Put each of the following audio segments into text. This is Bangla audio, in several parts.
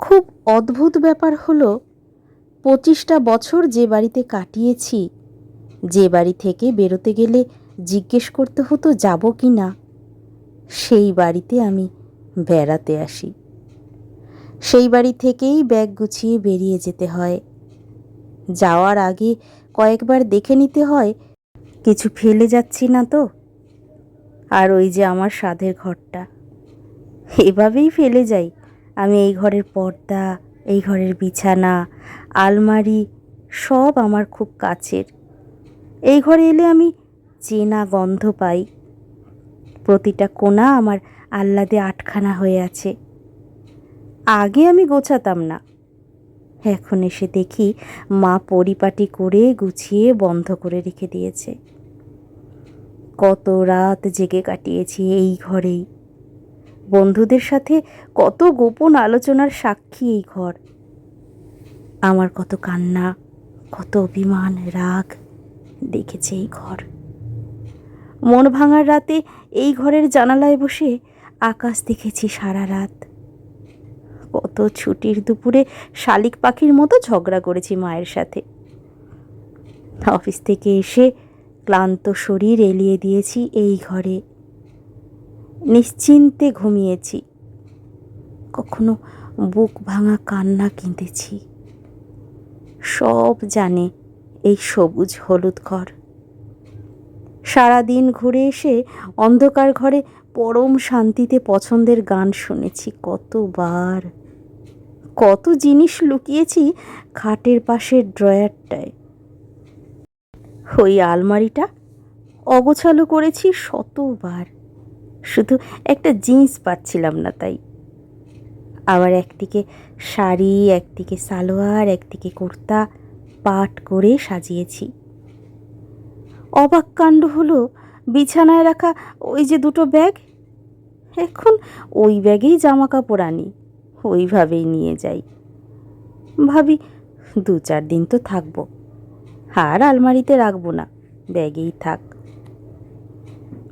খুব অদ্ভুত ব্যাপার হলো, পঁচিশটা বছর যে বাড়িতে কাটিয়েছি, যে বাড়ি থেকে বেরোতে গেলে জিজ্ঞেস করতে হতো যাব কি না, সেই বাড়িতে আমি বেড়াতে আসি। সেই বাড়ি থেকেই ব্যাগ গুছিয়ে বেরিয়ে যেতে হয়। যাওয়ার আগে কয়েকবার দেখে নিতে হয়, কিছু ফেলে যাচ্ছি না তো, আর ওই যে আমার সাধের ঘরটা, এভাবেই ফেলে যাই। আমি এই ঘরের পর্দা, এই ঘরের বিছানা, আলমারি সব আমার খুব কাছের। এই ঘরে এলে আমি চেনা গন্ধ পাই। প্রতিটা কোণা আমার আহ্লাদে আটখানা হয়ে আছে। আগে আমি গোছাতাম না। এখন এসে দেখি মা পরিপাটি করে গুছিয়ে বন্ধ করে রেখে দিয়েছে। কত রাত জেগে কাটিয়েছি এই ঘরেই। বন্ধুদের সাথে কত গোপন আলোচনার সাক্ষী এই ঘর। আমার কত কান্না, কত অভিমান, রাগ দেখেছে এই ঘর। মন ভাঙার রাতে এই ঘরের জানালায় বসে আকাশ দেখেছি সারা রাত। কত ছুটির দুপুরে শালিক পাখির মতো ঝগড়া করেছি মায়ের সাথে। অফিস থেকে এসে ক্লান্ত শরীর এলিয়ে দিয়েছি এই ঘরে। নিশ্চিন্তে ঘুমিয়েছি। কখনো বুক ভাঙা কান্না কিনতেছি। সব জানে এই সবুজ হলুদ ঘর। সারাদিন ঘুরে এসে অন্ধকার ঘরে পরম শান্তিতে পছন্দের গান শুনেছি কতবার। কত জিনিস লুকিয়েছি খাটের পাশের ড্রয়ারটায়। ওই আলমারিটা অগোছালো করেছি শতবার। শুধু একটা জিন্স পাচ্ছিলাম না তাই। আবার একদিকে শাড়ি, একদিকে সালোয়ার, একদিকে কুর্তা পাট করে সাজিয়েছি। অবাক কাণ্ড হলো, বিছানায় রাখা ওই যে দুটো ব্যাগ? এখন ওই ব্যাগেই জামা কাপড় আনি, ওইভাবেই নিয়ে যাই। ভাবি, দু চার দিন তো থাকব, আর আলমারিতে রাখব না, ব্যাগেই থাক।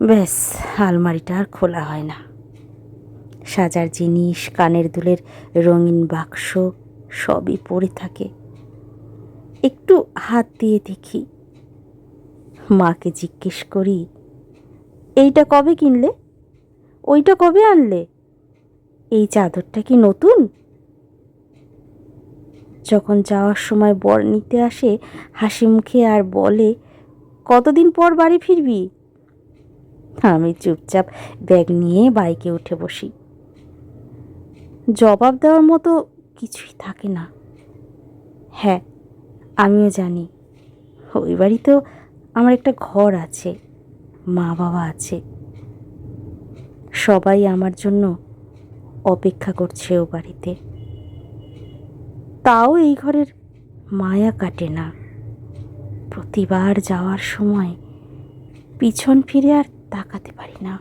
ব্যাস, আলমারিটা আর খোলা হয় না। সাজার জিনিস, কানের দুলের রঙিন বাক্স, সবই পড়ে থাকে। একটু হাত দিয়ে দেখি। মাকে জিজ্ঞেস করি, এইটা কবে কিনলে? ওইটা কবে আনলে? এই চাদরটা কি নতুন? যখন যাওয়ার সময় বর নিতে আসে হাসি মুখে আর বলে, কতদিন পর বাড়ি ফিরবি? আমি চুপচাপ ব্যাগ নিয়ে বাইকে উঠে বসি। জবাব দেওয়ার মতো কিছুই থাকে না। হ্যাঁ আমিও জানি। ওই বাড়িতেও আমার একটা ঘর আছে, মা বাবা আছে। সবাই আমার জন্য অপেক্ষা করছে ও বাড়িতে। তাও এই ঘরের মায়া কাটে না। প্রতিবার যাওয়ার সময় পিছন ফিরে আর তাকাতে পারি না।